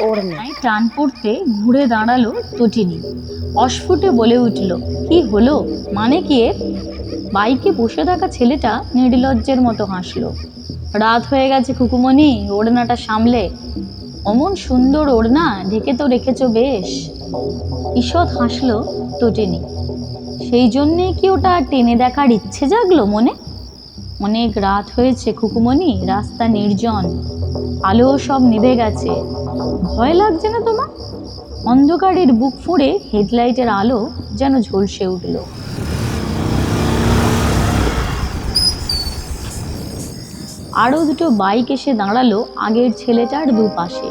ওড়না টান পড়তে ঘুরে দাঁড়াল তটিনী। অস্ফুটে বলে উঠল, কি হলো? মানে কি এর?" বাইকে বসে থাকা ছেলেটা নির্লজ্জের মতো হাসলো। রাত হয়ে গেছে খুকুমনি ওড়নাটা সামলে। অমন সুন্দর ওড়না, ঢেকে তো রেখেছ বেশ। ঈষৎ হাসলো তটিনী। সেই জন্যে কি ওটা টেনে দেখার ইচ্ছে জাগলো মনে? অনেক রাত হয়েছে খুকুমনি রাস্তা নির্জন। আলো সব নিভে গেছে। ভয় লাগছে না তোমার? অন্ধকারের বুক ফুঁড়ে হেডলাইটের আলো যেন ঝলসে উঠল। আরও দুটো বাইক এসে দাঁড়াল আগের ছেলেটার দুপাশে।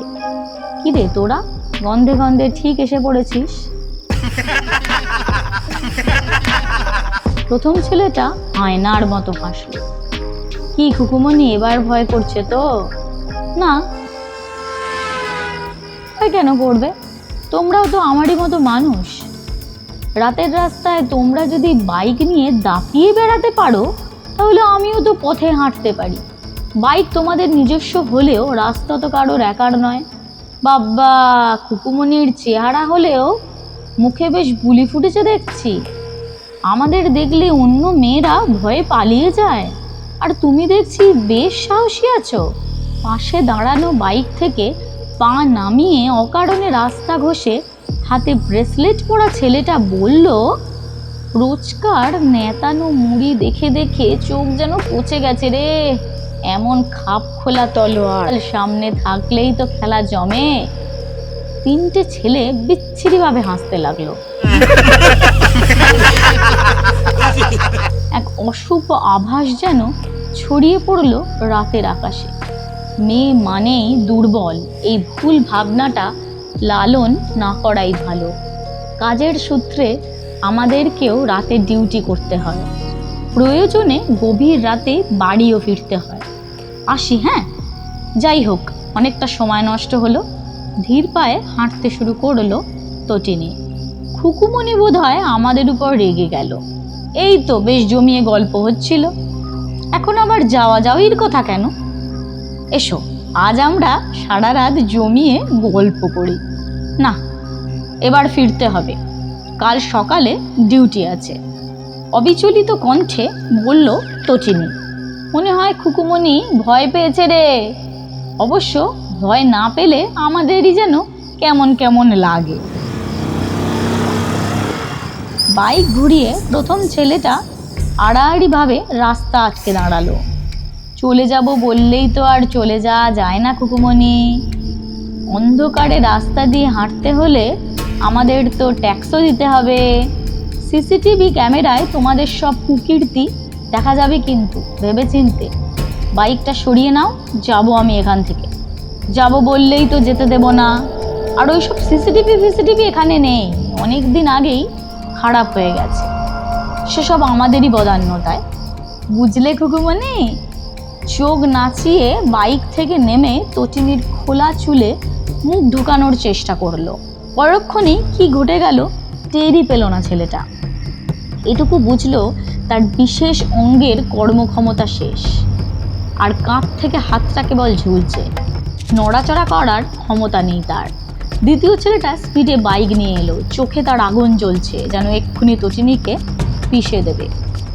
কিরে তোরা? গন্ধে গন্ধে ঠিক এসে পড়েছিস? প্রথম ছেলেটা আয়নার মতো হাসলো। কি খুকুমনি এবার ভয় করছে তো? না। ভয় কেন করবে তোমরাও তো আমারই মতো মানুষ। রাতের রাস্তায় তোমরা যদি বাইক নিয়ে দাপিয়ে বেড়াতে পারো, তাহলে আমিও তো পথে হাঁটতে পারি। বাইক তোমাদের নিজস্ব হলেও রাস্তা তো কারোর একার নয়। বাবা খুকুমনির চেহারা হলেও মুখে বেশ বুলি ফুটেছে দেখছি। আমাদের দেখলে অন্য মেয়েরা ভয়ে পালিয়ে যায়। আর তুমি দেখছি বেশ সাহসী আছো। পাশে দাঁড়ানো বাইক থেকে পা নামিয়ে অকারণে রাস্তা ঘষে হাতে ব্রেসলেট পরা ছেলেটা বলল, রোজকার নেতানো মুড়ি দেখে দেখে চোখ যেন পচে গেছে রে। এমন খাপ খোলা তলোয়ার। সামনে থাকলেই তো খেলা জমে তিনটে ছেলে বিচ্ছিরিভাবে হাসতে লাগল। এক অশুভ আভাস যেন ছড়িয়ে পড়ল রাতের আকাশে। মেয়ে মানেই দুর্বল। এই ভুল ভাবনাটা লালন না করাই ভালো। কাজের সূত্রে আমাদেরকেও রাতে ডিউটি করতে হয়। প্রয়োজনে গভীর রাতে বাড়িও ফিরতে হয়। আসি হ্যাঁ? যাই হোক, অনেকটা সময় নষ্ট হলো। ধীর পায়ে হাঁটতে শুরু করল তটিনী। খুকুমনি বোধ হয় আমাদের উপর রেগে গেল। এই তো বেশ জমিয়ে গল্প হচ্ছিল। এখন আবার যাওয়া যাওয়ির কথা কেন? এসো, আজ আমরা সারা রাত জমিয়ে গল্প করি। না, এবার ফিরতে হবে। কাল সকালে ডিউটি আছে। অবিচলিত কণ্ঠে বলল তটিনী মনে হয় খুকুমনি ভয় পেয়েছে রে। অবশ্য ভয় না পেলে আমাদেরই যেন কেমন কেমন লাগে। বাইক ঘুরিয়ে প্রথম ছেলেটা আড়াআড়িভাবে রাস্তা আটকে দাঁড়াল। চলে যাব বললেই তো আর চলে যাওয়া যায় না খুকুমনি অন্ধকারে রাস্তা দিয়ে হাঁটতে হলে আমাদের তো ট্যাক্সও দিতে হবে। সিসিটিভি ক্যামেরায় তোমাদের সব কুকীর্তি দেখা যাবে কিন্তু, ভেবেচিন্তে। বাইকটা সরিয়ে নাও, যাব আমি এখান থেকে। যাব বললেই তো যেতে দেব না। আর ওই সব সিসিটিভি ফিসিটিভি এখানে নেই। অনেক দিন আগেই খারাপ হয়ে গেছে। সেসব আমাদেরই বদান্যতায়। বুঝলে খুকুমনি চোখ নাচিয়ে বাইক থেকে নেমে তটিনীর খোলা চুলে মুখ ঢুকানোর চেষ্টা করল। পরক্ষণেই কি ঘটে গেল টেরই পেল না ছেলেটা। এটুকু বুঝলো তার বিশেষ অঙ্গের কর্মক্ষমতা শেষ। আর কাঁধ থেকে হাতটা কেবল ঝুলছে। নড়াচড়া করার ক্ষমতা নেই তার। দ্বিতীয় ছেলেটা স্পিডে বাইক নিয়ে এলো। চোখে তার আগুন জ্বলছে। যেন এক্ষুনি তটিনীকে পিষে দেবে।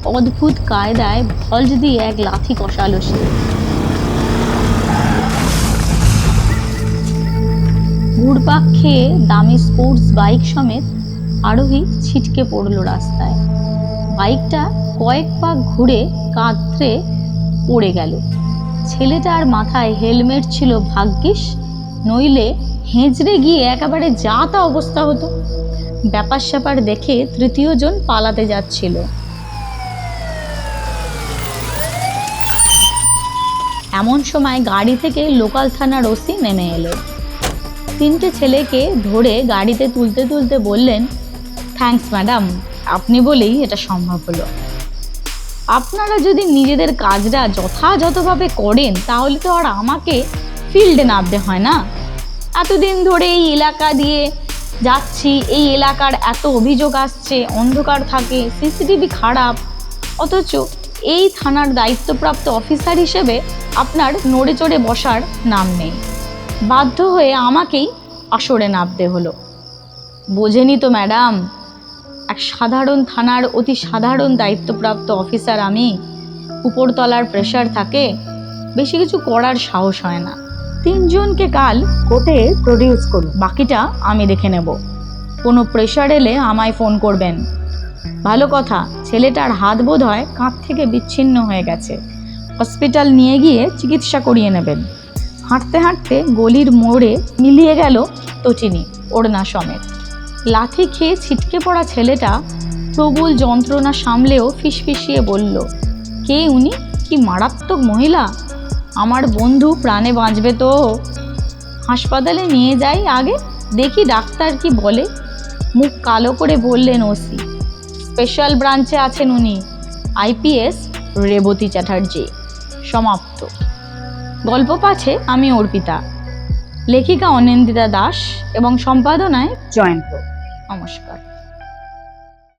অদ্ভুত কায়দায় ভলজ দিয়ে এক লাথি কষালো সে। ঘুরপাক খেয়ে দামি স্পোর্টস বাইক সমেত আরোহী ছিটকে পড়ল রাস্তায়। বাইকটা কয়েক পাক ঘুরে কাঁদতে পড়ে গেল। ছেলেটার মাথায় হেলমেট ছিল, ভাগ্যিস। নইলে হেঁচড়ে গিয়ে একেবারে যা তা অবস্থা হতো। ব্যাপার স্যাপার দেখে তৃতীয় জন পালাতে যাচ্ছিল। এমন সময় গাড়ি থেকে লোকাল থানার ওসি নেমে এলো। তিনটে ছেলেকে ধরে গাড়িতে তুলতে তুলতে বললেন থ্যাঙ্কস ম্যাডাম আপনি বলেই এটা সম্ভব হলো। আপনারা যদি নিজেদের কাজটা যথাযথভাবে করেন, তাহলে তো আর আমাকে ফিল্ডে নামতে হয় না। এতদিন ধরে এই এলাকা দিয়ে যাচ্ছি, এই এলাকার এত অভিযোগ আসছে, অন্ধকার থাকে, সিসিটিভি খারাপ, অথচ এই থানার দায়িত্বপ্রাপ্ত অফিসার হিসেবে আপনার নড়ে চড়ে বসার নাম নেই। বাধ্য হয়ে আমাকেই আসরে নামতে হলো। বোঝেনি তো, ম্যাডাম, এক সাধারণ থানার অতি সাধারণ দায়িত্বপ্রাপ্ত অফিসার আমি, উপরতলার প্রেশার থাকে, বেশি কিছু করার সাহস হয় না। তিনজনকে কাল কোর্টে প্রডিউস করুন। বাকিটা আমি দেখে নেব। কোনো প্রেশার এলে আমায় ফোন করবেন। ভালো কথা, ছেলেটার হাত বোধ হয় কাঁধ থেকে বিচ্ছিন্ন হয়ে গেছে। হসপিটাল নিয়ে গিয়ে চিকিৎসা করিয়ে নেবেন। হাঁটতে হাঁটতে গলির মোড়ে মিলিয়ে গেল তচিনি, ওড়না সমেত। লাথি খেয়ে ছিটকে পড়া ছেলেটা প্রবল যন্ত্রণা সামলেও ফিসফিসিয়ে বলল, কে উনি? কি মারাত্মক মহিলা? আমার বন্ধু প্রাণে বাঁচবে তো। হাসপাতালে নিয়ে যাই আগে, দেখি ডাক্তার কি বলে। মুখ কালো করে বললেন ওসি স্পেশাল ব্রাঞ্চে আছেন উনি। আইপিএস রেবতী চ্যাটার্জি। সমাপ্ত। গল্প পাছে আমি অর্পিতা। লেখিকা অনিন্দিতা দাস এবং সম্পাদনায় জয়ন্ত। নমস্কার।